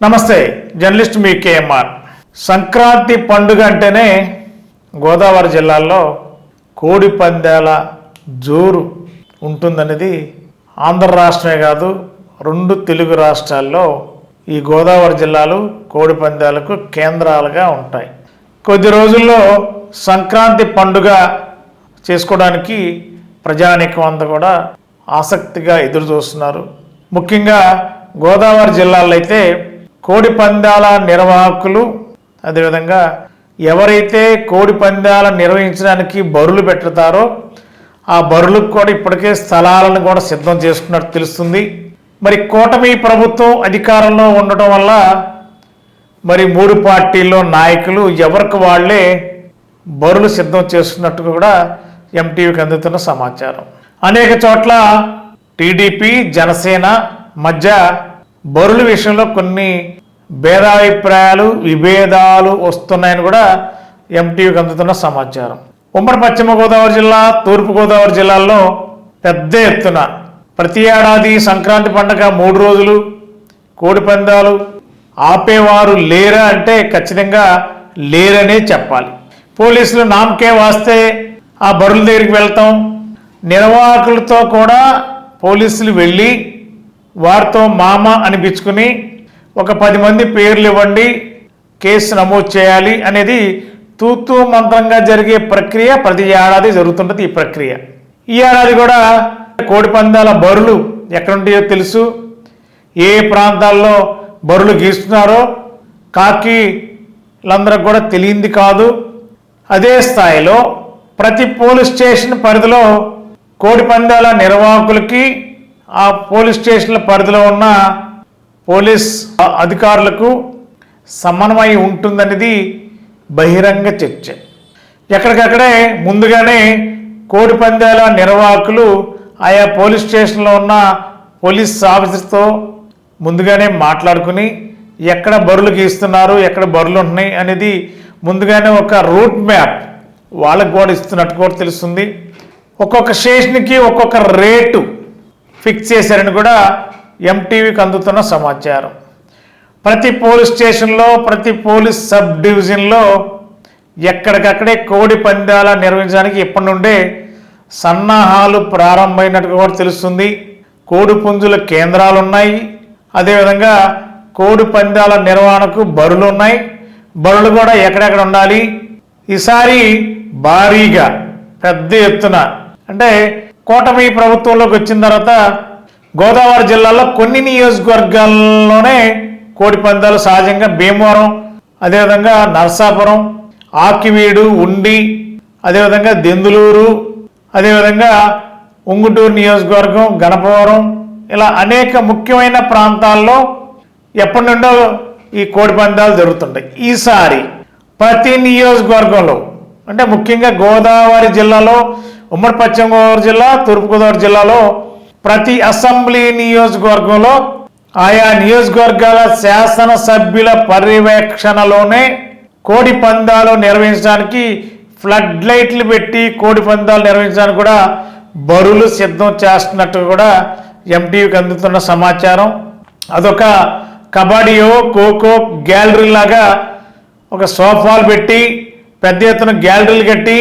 నమస్తే జర్నలిస్ట్ మీ కేఎంఆర్. సంక్రాంతి పండుగ అంటేనే గోదావరి జిల్లాల్లో కోడి పందాల జోరు ఉంటుందనేది ఆంధ్ర రాష్ట్రమే కాదు రెండు తెలుగు రాష్ట్రాల్లో ఈ గోదావరి జిల్లాలు కోడి పందాలకు కేంద్రాలుగా ఉంటాయి. కొద్ది రోజుల్లో సంక్రాంతి పండుగ చేసుకోవడానికి ప్రజానీకం అంతా కూడా ఆసక్తిగా ఎదురు చూస్తున్నారు ముఖ్యంగా గోదావరి జిల్లాలో అయితే కోడి పందాల నిర్వాహకులు అదేవిధంగా ఎవరైతే కోడి పందాల నిర్వహించడానికి బరులు పెట్టుతారో ఆ బరులకు కూడా ఇప్పటికే స్థలాలను కూడా సిద్ధం చేసుకున్నట్టు తెలుస్తుంది. మరి కూటమి ప్రభుత్వం అధికారంలో ఉండటం వల్ల మరి మూడు పార్టీల్లో నాయకులు ఎవరికి వాళ్ళే బరులు సిద్ధం చేస్తున్నట్టు కూడా ఎంటీవీకి అందుతున్న సమాచారం. అనేక చోట్ల టీడీపీ జనసేన మధ్య బరుల విషయంలో కొన్ని భేదాభిప్రాయాలు విభేదాలు వస్తున్నాయని కూడా ఎంటీవీకి అందుతున్న సమాచారం. ఉమ్మడి పశ్చిమ గోదావరి జిల్లా తూర్పు గోదావరి జిల్లాల్లో పెద్ద ఎత్తున ప్రతి ఏడాది సంక్రాంతి పండగ మూడు రోజులు కోడి పందాలు ఆపేవారు లేరా అంటే ఖచ్చితంగా లేరనే చెప్పాలి. పోలీసులు నామకే వాస్తే ఆ బరుల దగ్గరికి వెళ్తాం. నిర్వాహకులతో కూడా పోలీసులు వెళ్ళి వారితో మామ అనిపించుకుని ఒక పది మంది పేర్లు ఇవ్వండి కేసు నమోదు చేయాలి అనేది తూతు మంత్రంగా జరిగే ప్రక్రియ ప్రతి ఏడాది జరుగుతుంటుంది ఈ ప్రక్రియ. ఈ ఏడాది కూడా కోడి పందాల బరులు ఎక్కడుంటాయో తెలుసు. ఏ ప్రాంతాల్లో బరులు గీస్తున్నారో కాకిలందరికి కూడా తెలియంది కాదు. అదే స్థాయిలో ప్రతి పోలీస్ స్టేషన్ పరిధిలో కోడి పందాల నిర్వాహకులకి ఆ పోలీస్ స్టేషన్ల పరిధిలో ఉన్న పోలీస్ అధికారులకు సమన్వయం ఉంటుందనేది బహిరంగ చర్చ. ఎక్కడికక్కడే ముందుగానే కోడి పందాల నిర్వాహకులు ఆయా పోలీస్ స్టేషన్లో ఉన్న పోలీస్ ఆఫీసర్తో ముందుగానే మాట్లాడుకుని ఎక్కడ బరులు గీస్తున్నారు ఎక్కడ బరులు ఉన్నాయి అనేది ముందుగానే ఒక రూట్ మ్యాప్ వాళ్ళకు కూడా ఇస్తున్నట్టు కూడా తెలుస్తుంది. ఒక్కొక్క స్టేషన్కి ఒక్కొక్క రేటు ఫిక్స్ చేశారని కూడా ఎంటీవీకి అందుతున్న సమాచారం. ప్రతి పోలీస్ స్టేషన్లో ప్రతి పోలీస్ సబ్ డివిజన్లో ఎక్కడికక్కడే కోడి పందాల నిర్వహించడానికి ఇప్పటి నుండే సన్నాహాలు ప్రారంభమైనట్టుగా కూడా తెలుస్తుంది. కోడి పుంజుల కేంద్రాలు ఉన్నాయి అదేవిధంగా కోడి పందాల నిర్వహణకు బరులు ఉన్నాయి. బరులు కూడా ఎక్కడెక్కడ ఉండాలి? ఈసారి భారీగా పెద్ద ఎత్తున అంటే కూటమి ప్రభుత్వంలోకి వచ్చిన తర్వాత గోదావరి జిల్లాలో కొన్ని నియోజకవర్గాల్లోనే కోడి పందాలు సహజంగా భీమవరం అదేవిధంగా నరసాపురం ఆకివీడు ఉండి అదేవిధంగా దెందులూరు అదేవిధంగా ఉంగుటూరు నియోజకవర్గం గణపవరం ఇలా అనేక ముఖ్యమైన ప్రాంతాల్లో ఎప్పటి నుండో ఈ కోడి పందాలు జరుగుతుంటాయి. ఈసారి ప్రతి నియోజకవర్గంలో అంటే ముఖ్యంగా గోదావరి జిల్లాలో ఉమ్మడి పశ్చిమ గోదావరి జిల్లా తూర్పుగోదావరి జిల్లాలో ప్రతి అసెంబ్లీ నియోజకవర్గంలో ఆయా నియోజకవర్గాల శాసనసభ్యుల పర్యవేక్షణలోనే కోడి పందాలు నిర్వహించడానికి ఫ్లడ్ లైట్లు పెట్టి కోడి పందాలు నిర్వహించడానికి కూడా బరులు సిద్ధం చేస్తున్నట్టు కూడా ఎంటీవీకి అందుతున్న సమాచారం. అదొక కబడ్డీయో ఖోఖో గ్యాలరీ లాగా ఒక సోఫాలు పెట్టి పెద్ద ఎత్తున గ్యాలరీలు కట్టి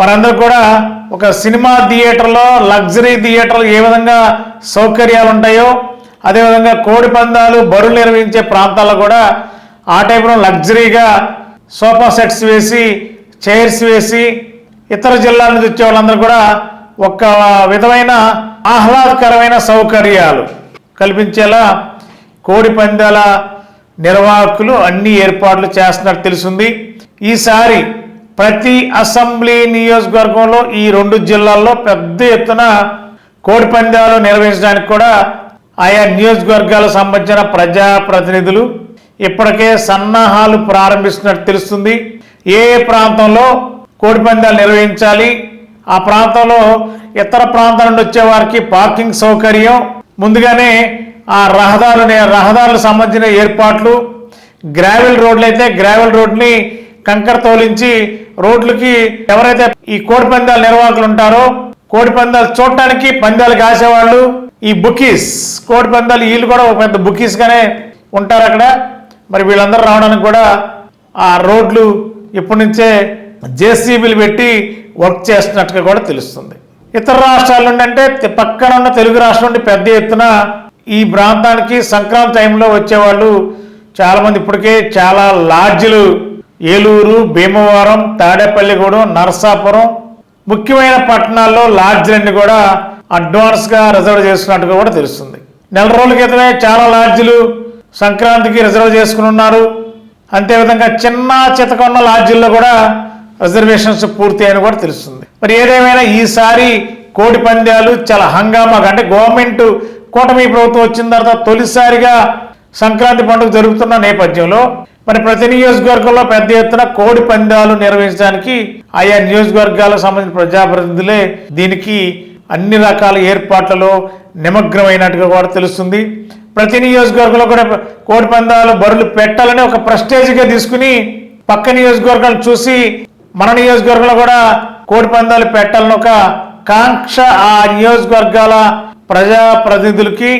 వారందరూ కూడా ఒక సినిమా థియేటర్లో లగ్జరీ థియేటర్లు ఏ విధంగా సౌకర్యాలు ఉంటాయో అదేవిధంగా కోడి పందాలు బరులు నిర్వహించే ప్రాంతాల్లో కూడా ఆ టైపులో లగ్జరీగా సోఫా సెట్స్ వేసి చైర్స్ వేసి ఇతర జిల్లాల నుంచి వచ్చే వాళ్ళందరూ కూడా ఒక విధమైన ఆహ్లాదకరమైన సౌకర్యాలు కల్పించేలా కోడి పందాల నిర్వాహకులు అన్ని ఏర్పాట్లు చేస్తున్నట్టు తెలిసింది. ఈసారి ప్రతి అసెంబ్లీ నియోజకవర్గంలో ఈ రెండు జిల్లాల్లో పెద్ద ఎత్తున కోడి పందాలు నిర్వహించడానికి కూడా ఆయా నియోజకవర్గాలకు సంబంధించిన ప్రజాప్రతినిధులు ఇప్పటికే సన్నాహాలు ప్రారంభిస్తున్నట్టు తెలుస్తుంది. ఏ ప్రాంతంలో కోడి పందాలు నిర్వహించాలి? ఆ ప్రాంతంలో ఇతర ప్రాంతాల నుండి వచ్చే వారికి పార్కింగ్ సౌకర్యం ముందుగానే ఆ రహదారు రహదారులకు సంబంధించిన ఏర్పాట్లు గ్రావెల్ రోడ్లు అయితే గ్రావెల్ రోడ్ని కంకర తోలించి రోడ్లకి ఎవరైతే ఈ కోడి పందాల నిర్వాహకులు ఉంటారో కోడి పందాలు చూడటానికి పందాలు కాసేవాళ్ళు ఈ బుకీస్ కోడి పందాలు వీళ్ళు కూడా ఒక పెద్ద బుకీస్ గానే ఉంటారు అక్కడ. మరి వీళ్ళందరూ రావడానికి కూడా ఆ రోడ్లు ఇప్పటి నుంచే జేసీబీలు పెట్టి వర్క్ చేస్తున్నట్టుగా కూడా తెలుస్తుంది. ఇతర రాష్ట్రాల నుండి అంటే పక్కన ఉన్న తెలుగు రాష్ట్రం నుండి పెద్ద ఎత్తున ఈ ప్రాంతానికి సంక్రాంతి టైంలో వచ్చేవాళ్ళు చాలామంది ఇప్పటికే చాలా లాడ్జ్లు ఏలూరు భీమవరం తాడేపల్లిగూడెం నరసాపురం ముఖ్యమైన పట్టణాల్లో లాడ్జ్లన్నీ కూడా అడ్వాన్స్గా రిజర్వ్ చేసుకున్నట్టుగా కూడా తెలుస్తుంది. నెల రోజుల క్రితమే చాలా లాడ్జ్లు సంక్రాంతికి రిజర్వ్ చేసుకుని ఉన్నారు. అంతేవిధంగా చిన్న చితక ఉన్న లాడ్జీల్లో కూడా రిజర్వేషన్స్ పూర్తి అని కూడా తెలుస్తుంది. మరి ఏదేమైనా ఈసారి కోడి పందాలు చాలా హంగామాగా అంటే గవర్నమెంట్ కూటమి ప్రభుత్వం వచ్చిన తర్వాత తొలిసారిగా సంక్రాంతి పండుగ జరుగుతున్న నేపథ్యంలో మరి ప్రతి నియోజకవర్గంలో పెద్ద ఎత్తున కోడి పందాలు నిర్వహించడానికి ఆయా నియోజకవర్గాలకు సంబంధించిన ప్రజాప్రతినిధులే దీనికి అన్ని రకాల ఏర్పాట్లలో నిమగ్నమైనట్టుగా కూడా తెలుస్తుంది. ప్రతి నియోజకవర్గంలో కూడా కోడి పందాలు బరులు పెట్టాలని ఒక ప్రెస్టేజ్గా తీసుకుని పక్క నియోజకవర్గాలు చూసి మన నియోజకవర్గంలో కూడా కోడి పందాలు పెట్టాలని ఒక కాంక్ష ఆ నియోజకవర్గాల ప్రజాప్రతినిధులకి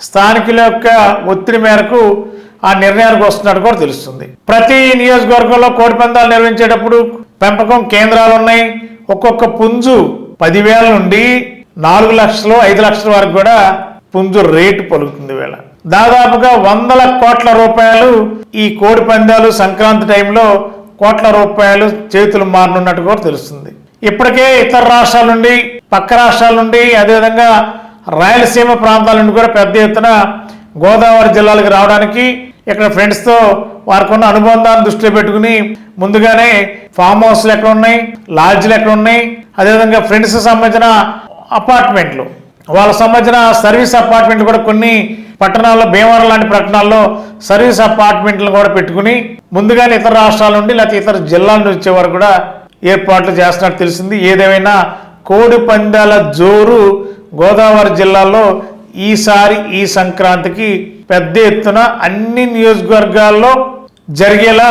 స్థానికుల యొక్క ఒత్తిడి మేరకు ఆ నిర్ణయానికి వస్తున్నట్టు కూడా తెలుస్తుంది. ప్రతి నియోజకవర్గంలో కోడి పందాలు నిర్వహించేటప్పుడు పెంపకం కేంద్రాలు ఉన్నాయి. ఒక్కొక్క పుంజు పదివేల నుండి నాలుగు లక్షలు ఐదు లక్షల వరకు కూడా పుంజు రేటు పలుకుతుంది వేళ. దాదాపుగా వందల కోట్ల రూపాయలు ఈ కోడి పందాలు సంక్రాంతి టైంలో కోట్ల రూపాయలు చేతులు మారనున్నట్టు కూడా తెలుస్తుంది. ఇప్పటికే ఇతర రాష్ట్రాల నుండి పక్క రాష్ట్రాల నుండి అదేవిధంగా రాయలసీమ ప్రాంతాల నుండి కూడా పెద్ద ఎత్తున గోదావరి జిల్లాలకు రావడానికి ఇక్కడ ఫ్రెండ్స్తో వారికి ఉన్న అనుబంధాన్ని దృష్టిలో పెట్టుకుని ముందుగానే ఫామ్ హౌస్లు ఎక్కడ ఉన్నాయి? లాడ్జ్లు ఎక్కడ ఉన్నాయి? అదేవిధంగా ఫ్రెండ్స్ సంబంధించిన అపార్ట్మెంట్లు వాళ్ళకి సంబంధించిన సర్వీస్ అపార్ట్మెంట్లు కూడా కొన్ని పట్టణాల్లో భీమవరం లాంటి పట్టణాల్లో సర్వీస్ అపార్ట్మెంట్లు కూడా పెట్టుకుని ముందుగానే ఇతర రాష్ట్రాల నుండి లేకపోతే ఇతర జిల్లాల నుంచి వచ్చేవారు కూడా ఏర్పాట్లు చేస్తున్నట్టు తెలిసింది. ఏదేమైనా కోడి పందాల జోరు గోదావరి జిల్లాలో ఈసారి ఈ సంక్రాంతికి పెద్ద ఎత్తున అన్ని నియోజకవర్గాల్లో జరిగేలా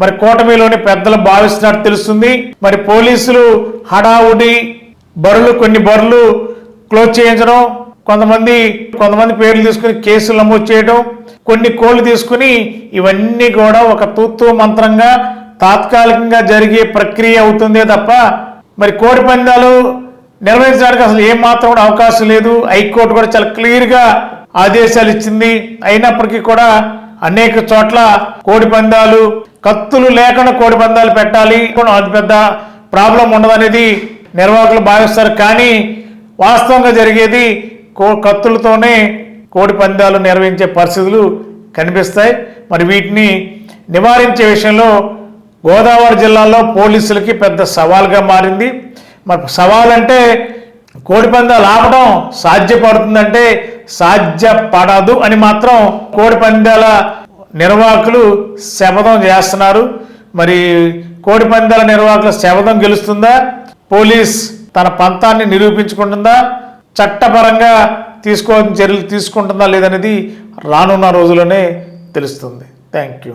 మరి కూటమిలోని పెద్దలు భావిస్తున్నట్టు తెలుస్తుంది. మరి పోలీసులు హడావుడి బరులు కొన్ని బరులు క్లోజ్ చేయించడం కొంతమంది కొంతమంది పేర్లు తీసుకుని కేసులు నమోదు చేయడం కొన్ని కోళ్ళు తీసుకుని ఇవన్నీ కూడా ఒక తూత్తు మంత్రంగా తాత్కాలికంగా జరిగే ప్రక్రియ అవుతుందే తప్ప మరి కోడి పందాలు నిర్వహించడానికి అసలు ఏం మాత్రం కూడా అవకాశం లేదు. హైకోర్టు కూడా చాలా క్లియర్గా ఆదేశాలు ఇచ్చింది. అయినప్పటికీ కూడా అనేక చోట్ల కోడి పందాలు కత్తులు లేకుండా కోడి పందాలు పెట్టాలి. అది పెద్ద ప్రాబ్లం ఉండదనేది నిర్వాహకులు భావిస్తారు. కానీ వాస్తవంగా జరిగేది కో కత్తులతోనే కోడి పందాలు నిర్వహించే పరిస్థితులు కనిపిస్తాయి. మరి వీటిని నివారించే విషయంలో గోదావరి జిల్లాలో పోలీసులకి పెద్ద సవాల్గా మారింది. మరి సవాల్ అంటే కోడిపందాలు ఆపడం సాధ్యపడుతుందంటే సాధ్యపడదు అని మాత్రం కోడిపందాల నిర్వాహకులు శపథం చేస్తున్నారు. మరి కోడిపందాల నిర్వాహకుల శపథం గెలుస్తుందా? పోలీస్ తన పంతాన్ని నిరూపించుకుంటుందా? చట్టపరంగా తీసుకోవాల్సిన చర్యలు తీసుకుంటుందా లేదనేది రానున్న రోజుల్లోనే తెలుస్తుంది. Thank you.